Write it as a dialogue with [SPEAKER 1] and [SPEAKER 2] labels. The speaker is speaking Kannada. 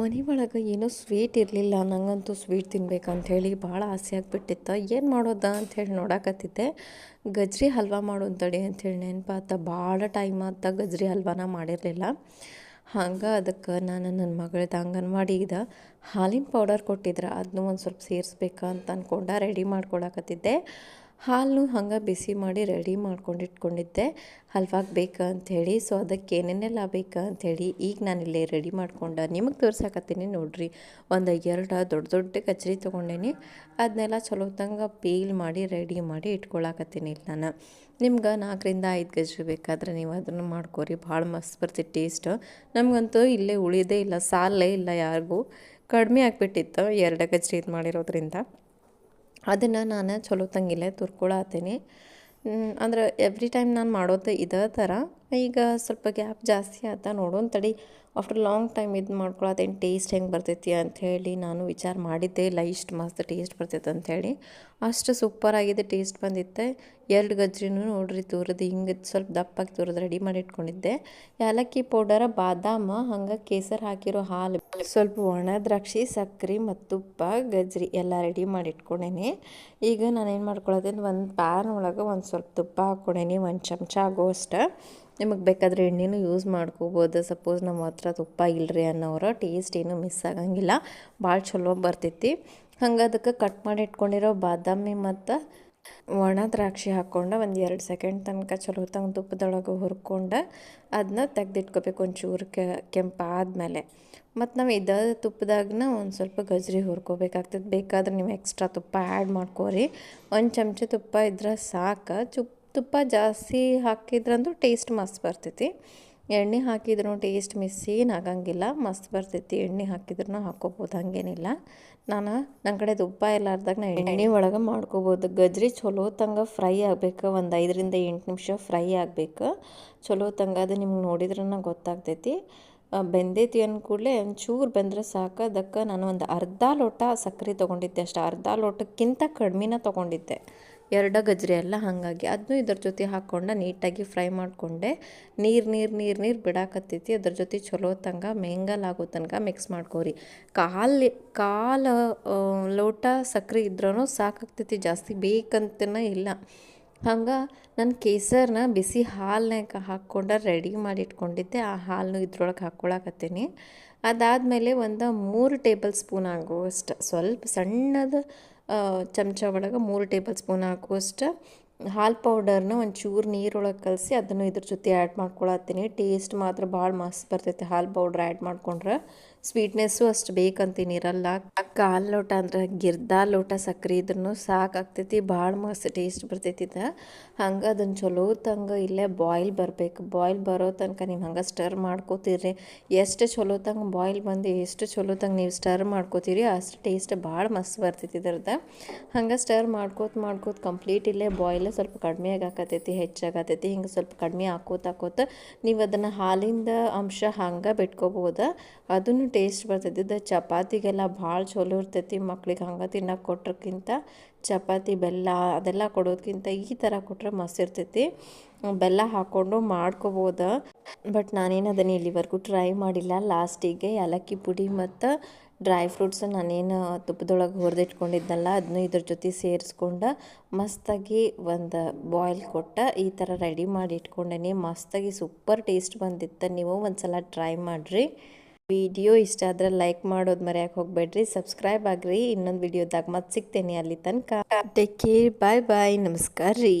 [SPEAKER 1] ಮನೆ ಒಳಗೆ ಏನೋ ಸ್ವೀಟ್ ಇರಲಿಲ್ಲ ನನಗಂತೂ ಸ್ವೀಟ್ ತಿನ್ಬೇಕಂತ ಹೇಳಿ ಭಾಳ ಆಸೆ ಆಗಿಬಿಟ್ಟಿತ್ತು. ಏನು ಮಾಡೋದ ಅಂಥೇಳಿ ನೋಡಕತ್ತಿದ್ದೆ. ಗಜ್ರಿ ಹಲ್ವಾ ಮಾಡೋದು ತಡಿ ಅಂಥೇಳಿ ನೆನಪಾತ ಭಾಳ ಟೈಮ್ ಆತ ಗಜ್ರಿ ಹಲ್ವಾನ ಮಾಡಿರಲಿಲ್ಲ. ಹಂಗೆ ಅದಕ್ಕೆ ನಾನು ನನ್ನ ಮಗಳದ್ದು ಅಂಗನವಾಡಿದ ಹಾಲಿನ ಪೌಡರ್ ಕೊಟ್ಟಿದ್ರೆ ಅದನ್ನೂ ಒಂದು ಸ್ವಲ್ಪ ಸೇರಿಸ್ಬೇಕಂತ ಅಂದ್ಕೊಂಡ ರೆಡಿ ಮಾಡ್ಕೊಳಕತ್ತಿದ್ದೆ. ಹಾಲು ಹಂಗೆ ಬಿಸಿ ಮಾಡಿ ರೆಡಿ ಮಾಡ್ಕೊಂಡು ಇಟ್ಕೊಂಡಿದ್ದೆ. ಹಲ್ವಾಗೆ ಬೇಕು ಅಂಥೇಳಿ. ಸೊ ಅದಕ್ಕೆ ಏನೇನೆಲ್ಲ ಬೇಕು ಅಂಥೇಳಿ ಈಗ ನಾನು ಇಲ್ಲೇ ರೆಡಿ ಮಾಡ್ಕೊಂಡು. ನಿಮಗೆ ತೋರ್ಸಾಕತ್ತೀನಿ ನೋಡ್ರಿ. ಒಂದು ಎರಡು ದೊಡ್ಡ ದೊಡ್ಡ ಕಚ್ರಿ ತೊಗೊಂಡೇನಿ. ಅದನ್ನೆಲ್ಲ ಚಲೋ ತಂಗ ಪೀಲ್ ಮಾಡಿ ರೆಡಿ ಮಾಡಿ ಇಟ್ಕೊಳಕತ್ತೀನಿ ಇಲ್ಲಿ ನಾನು. ನಿಮ್ಗೆ ನಾಲ್ಕರಿಂದ ಐದು ಗಜ್ರಿ ಬೇಕಾದ್ರೆ ನೀವು ಅದನ್ನು ಮಾಡ್ಕೊರಿ. ಭಾಳ ಮಸ್ತ್ ಬರ್ತಿತ್ತು ಟೇಸ್ಟ್. ನಮಗಂತೂ ಇಲ್ಲೇ ಉಳಿದೇ ಇಲ್ಲ. ಸಾಲೇ ಇಲ್ಲ ಯಾರಿಗೂ. ಕಡಿಮೆ ಆಗಿಬಿಟ್ಟಿತ್ತು. ಎರಡು ಗಜ್ರಿ ಇದು ಮಾಡಿರೋದ್ರಿಂದ. ಅದನ್ನು ನಾನು ಚಲೋ ತುರ್ಕೊಳತ್ತೀನಿ ಅಂದ್ರೆ ಎವ್ರಿ ಟೈಮ್ ನಾನು ಮಾಡೋದು ಇದೇ ಥರ ಈಗ ಸ್ವಲ್ಪ ಗ್ಯಾಪ್ ಜಾಸ್ತಿ ಆತ ನೋಡೋಣ ತಡಿ. ಆಫ್ಟರ್ ಲಾಂಗ್ ಟೈಮ್ ಇದು ಮಾಡ್ಕೊಳತ್ತೇನು ಟೇಸ್ಟ್ ಹೆಂಗೆ ಬರ್ತೈತಿ ಅಂಥೇಳಿ ನಾನು ವಿಚಾರ ಮಾಡಿದ್ದೆ. ಇಲ್ಲ, ಇಷ್ಟು ಮಸ್ತ್ ಟೇಸ್ಟ್ ಬರ್ತೈತೆ ಅಂಥೇಳಿ ಅಷ್ಟು ಸೂಪರಾಗಿದೆ ಟೇಸ್ಟ್ ಬಂದಿತ್ತೆ. ಎರಡು ಗಜ್ರಿನೂ ನೋಡ್ರಿ ತುರಿದು ಹಿಂಗೆ ಸ್ವಲ್ಪ ದಪ್ಪಾಗಿ ತುರಿದು ರೆಡಿ ಮಾಡಿ ಇಟ್ಕೊಂಡಿದ್ದೆ. ಏಲಕ್ಕಿ ಪೌಡರ, ಬಾದಾಮ, ಹಂಗೆ ಕೇಸರ್ ಹಾಕಿರೋ ಹಾಲು, ಸ್ವಲ್ಪ ಒಣ ದ್ರಾಕ್ಷಿ ಸಕ್ಕರೆ ಮತ್ತು ತುಪ್ಪ ಗಜ್ರಿ ಎಲ್ಲ ರೆಡಿ ಮಾಡಿ ಇಟ್ಕೊಂಡೇನಿ. ಈಗ ನಾನೇನು ಮಾಡ್ಕೊಳತ್ತೇನೆ ಒಂದು ಪ್ಯಾನ್ ಒಳಗೆ ಒಂದು ಸ್ವಲ್ಪ ತುಪ್ಪ ಹಾಕ್ಕೊಂಡೇನಿ ಒಂದು ಚಮಚ ಆಗೋಷ್ಟು ನಿಮಗೆ ಬೇಕಾದರೆ ಎಣ್ಣೆನೂ ಯೂಸ್ ಮಾಡ್ಕೋಬೋದು. ಸಪೋಸ್ ನಮ್ಮ ಹತ್ರ ತುಪ್ಪ ಇಲ್ಲರಿ ಅನ್ನೋರು ಟೇಸ್ಟ್ ಏನು ಮಿಸ್ ಆಗಂಗಿಲ್ಲ. ಭಾಳ ಚಲೋ ಬರ್ತೈತಿ. ಹಂಗೆ ಅದಕ್ಕೆ ಕಟ್ ಮಾಡಿ ಇಟ್ಕೊಂಡಿರೋ ಬಾದಾಮಿ ಮತ್ತು ಒಣ ದ್ರಾಕ್ಷಿ ಹಾಕ್ಕೊಂಡು ಒಂದು ಎರಡು ಸೆಕೆಂಡ್ ತನಕ ಚಲೋ ತಂಗ ತುಪ್ಪದೊಳಗೆ ಹುರ್ಕೊಂಡು ಅದನ್ನ ತೆಗೆದಿಟ್ಕೋಬೇಕು ಒಂಚೂರು ಕೆಂಪಾದ್ಮೇಲೆ. ಮತ್ತು ನಾವು ಇದ ತುಪ್ಪದಾಗನ ಒಂದು ಸ್ವಲ್ಪ ಗಜ್ರಿ ಹುರ್ಕೋಬೇಕಾಗ್ತದೆ ಬೇಕಾದ್ರೆ ನೀವು ಎಕ್ಸ್ಟ್ರಾ ತುಪ್ಪ ಆ್ಯಡ್ ಮಾಡ್ಕೋರಿ. ಒಂದು ಚಮಚ ತುಪ್ಪ ಇದ್ರೆ ಸಾಕು. ಚುಪ್ ತುಪ್ಪ ಜಾಸ್ತಿ ಹಾಕಿದ್ರಂತೂ ಟೇಸ್ಟ್ ಮಸ್ತ್ ಬರ್ತೈತಿ. ಎಣ್ಣೆ ಹಾಕಿದ್ರೂ ಟೇಸ್ಟ್ ಮಿಸ್ ಏನು ಆಗಂಗಿಲ್ಲ, ಮಸ್ತ್ ಬರ್ತೈತಿ. ಎಣ್ಣೆ ಹಾಕಿದ್ರೂ ಹಾಕೋಬೋದು, ಹಾಗೇನಿಲ್ಲ. ನಾನು ನನ್ನ ಕಡೆ ತುಪ್ಪ ಇಲ್ಲಾರ್ದಾಗ ನಾ ಎಣ್ಣೆ ಒಳಗೆ ಮಾಡ್ಕೋಬೋದು. ಗಜ್ರಿ ಚಲೋ ತಂಗ ಫ್ರೈ ಆಗಬೇಕು, ಒಂದು ಐದರಿಂದ ಎಂಟು ನಿಮಿಷ ಫ್ರೈ ಆಗಬೇಕು. ಚಲೋ ತಂಗ ಅದು ನಿಮ್ಗೆ ನೋಡಿದ್ರೂ ಗೊತ್ತಾಗ್ತೈತಿ. ಬೆಂದೈತಿ ಅಂದ ಕೂಡಲೇ ಒಂಚೂರು ಬೆಂದ್ರೆ ಸಾಕು. ಅದಕ್ಕೆ ನಾನು ಒಂದು ಅರ್ಧ ಲೋಟ ಸಕ್ಕರೆ ತೊಗೊಂಡಿದ್ದೆ ಅಷ್ಟು. ಅರ್ಧ ಲೋಟಕ್ಕಿಂತ ಕಡಿಮೆನ ತೊಗೊಂಡಿದ್ದೆ. ಎರಡ ಗಜ್ರಿ ಎಲ್ಲ ಹಾಗಾಗಿ ಅದನ್ನು ಇದ್ರ ಜೊತೆ ಹಾಕ್ಕೊಂಡು ನೀಟಾಗಿ ಫ್ರೈ ಮಾಡಿಕೊಂಡೆ. ನೀರು ನೀರು ನೀರು ನೀರು ಬಿಡಾಕತ್ತೈತಿ. ಅದ್ರ ಜೊತೆ ಚಲೋ ತಂಗ, ಮೆಂಗಲ್ ಆಗೋ ತನಕ ಮಿಕ್ಸ್ ಮಾಡ್ಕೋರಿ. ಕಾಲು ಕಾಲು ಲೋಟ ಸಕ್ಕರೆ ಇದ್ರೂ ಸಾಕಾಗ್ತೈತಿ ಜಾಸ್ತಿ ಬೇಕಂತನೇ ಇಲ್ಲ. ಹಂಗೆ ನಾನು ಕೇಸರ್ನ ಬಿಸಿ ಹಾಲ್ನಾಗ ಹಾಕ್ಕೊಂಡು ರೆಡಿ ಮಾಡಿ ಇಟ್ಕೊಂಡಿದ್ದೆ ಆ ಹಾಲನ್ನು ಇದ್ರೊಳಗೆ ಹಾಕ್ಕೊಳಕತ್ತೀನಿ ಅದಾದಮೇಲೆ ಒಂದು ಮೂರು ಟೇಬಲ್ ಸ್ಪೂನ್ ಆಗುವಷ್ಟು. ಸ್ವಲ್ಪ ಸಣ್ಣದ ಚಮಚ ಒಳಗೆ ಮೂರು ಟೇಬಲ್ ಸ್ಪೂನ್ ಹಾಕುವಷ್ಟು ಹಾಲು ಪೌಡರ್ನ ಒಂಚೂರು ನೀರೊಳಗೆ ಕಲಸಿ ಅದನ್ನು ಇದ್ರ ಜೊತೆ ಆ್ಯಡ್ ಮಾಡ್ಕೊಳತ್ತೀನಿ. ಟೇಸ್ಟ್ ಮಾತ್ರ ಭಾಳ ಮಸ್ತ್ ಬರ್ತೈತೆ ಹಾಲು ಪೌಡ್ರ್ ಆ್ಯಡ್ ಮಾಡ್ಕೊಂಡ್ರೆ. ಸ್ವೀಟ್ನೆಸ್ಸು ಅಷ್ಟು ಬೇಕಂತೀನಿ ಇರಲ್ಲ. ಕಾಲು ಲೋಟ ಅಂದ್ರೆ ಗಿರ್ದಾ ಲೋಟ ಸಕ್ಕರೆ ಇದ್ರೂ ಸಾಕಾಗ್ತೈತಿ ಭಾಳ ಮಸ್ತ್ ಟೇಸ್ಟ್ ಬರ್ತೈತಿ ಇದು. ಹಂಗೆ ಅದನ್ನು ಚಲೋ ತಂಗ ಇಲ್ಲೇ ಬಾಯ್ಲ್ ಬರಬೇಕು. ಬಾಯ್ಲ್ ಬರೋ ತನಕ ನೀವು ಹಂಗೆ ಸ್ಟರ್ ಮಾಡ್ಕೋತೀರಿ. ಎಷ್ಟು ಚಲೋ ತಂಗ ಬಾಯ್ಲ್ ಬಂದು, ಎಷ್ಟು ಚಲೋ ತಂಗ ನೀವು ಸ್ಟರ್ ಮಾಡ್ಕೋತೀರಿ, ಅಷ್ಟು ಟೇಸ್ಟ್ ಭಾಳ ಮಸ್ತ್ ಬರ್ತೈತಿ ಇದ್ರದ್ದು ಹಂಗೆ ಸ್ಟರ್ ಮಾಡ್ಕೋತ ಮಾಡ್ಕೋತ ಕಂಪ್ಲೀಟ್ ಇಲ್ಲೇ ಬಾಯ್ಲ್ ಸ್ವಲ್ಪ ಕಡಿಮೆ ಆಗಾಕತ್ತೈತಿ ಹೆಚ್ಚಾಗತೈತಿ ಹಿಂಗೆ ಸ್ವಲ್ಪ ಕಡಿಮೆ ಹಾಕೋತ ಹಾಕೋತ ನೀವು ಅದನ್ನು ಹಾಲಿಂದ ಅಂಶ ಹಂಗೆ ಬಿಟ್ಕೋಬೋದು ಅದನ್ನು ಟೇಸ್ಟ್ ಬರ್ತೈತಿ. ಇದು ಚಪಾತಿಗೆಲ್ಲ ಭಾಳ ಚಲೋ ಇರ್ತೈತಿ ಮಕ್ಳಿಗೆ ಹಂಗೆ ತಿನ್ನಕ್ಕೆ ಕೊಟ್ರಕ್ಕಿಂತ. ಚಪಾತಿ, ಬೆಲ್ಲ ಅದೆಲ್ಲ ಕೊಡೋದಕ್ಕಿಂತ ಈ ಥರ ಕೊಟ್ಟರೆ ಮಸ್ತ್ ಇರ್ತೈತಿ. ಬೆಲ್ಲ ಹಾಕ್ಕೊಂಡು ಮಾಡ್ಕೋಬೋದು. ಬಟ್ ನಾನೇನು ಅದನ್ನು ಇಲ್ಲಿವರೆಗೂ ಟ್ರೈ ಮಾಡಿಲ್ಲ. ಲಾಸ್ಟಿಗೆ ಏಲಕ್ಕಿ ಪುಡಿ ಮತ್ತು ಡ್ರೈ ಫ್ರೂಟ್ಸ್ ನಾನೇನು ತುಪ್ಪದೊಳಗೆ ಹುರಿದಿಟ್ಕೊಂಡಿದ್ನಲ್ಲ ಅದನ್ನು ಇದ್ರ ಜೊತೆ ಸೇರಿಸ್ಕೊಂಡು ಮಸ್ತಾಗಿ ಒಂದು ಬಾಯ್ಲ್ ಕೊಟ್ಟ ಈ ಥರ ರೆಡಿ ಮಾಡಿ ಇಟ್ಕೊಂಡೇನಿ ಮಸ್ತಾಗಿ ಸೂಪರ್ ಟೇಸ್ಟ್ ಬಂದಿತ್ತು. ನೀವು ಒಂದು ಸಲ ಟ್ರೈ ಮಾಡಿರಿ. ವಿಡಿಯೋ ಇಷ್ಟ ಆದ್ರೆ ಲೈಕ್ ಮಾಡೋದು ಮರೆಯಕ್ಕೆ ಹೋಗಬೇಡ್ರಿ. ಸಬ್ಸ್ಕ್ರೈಬ್ ಆಗ್ರಿ. ಇನ್ನೊಂದು ವಿಡಿಯೋದಾಗ ಮತ್ತೆ ಸಿಗ್ತೇನೆ ಅಲ್ಲಿ ತನಕ. ಟೇಕ್ ಕೇರ್ ಬಾಯ್ ಬಾಯ್ ನಮಸ್ಕಾರ ರೀ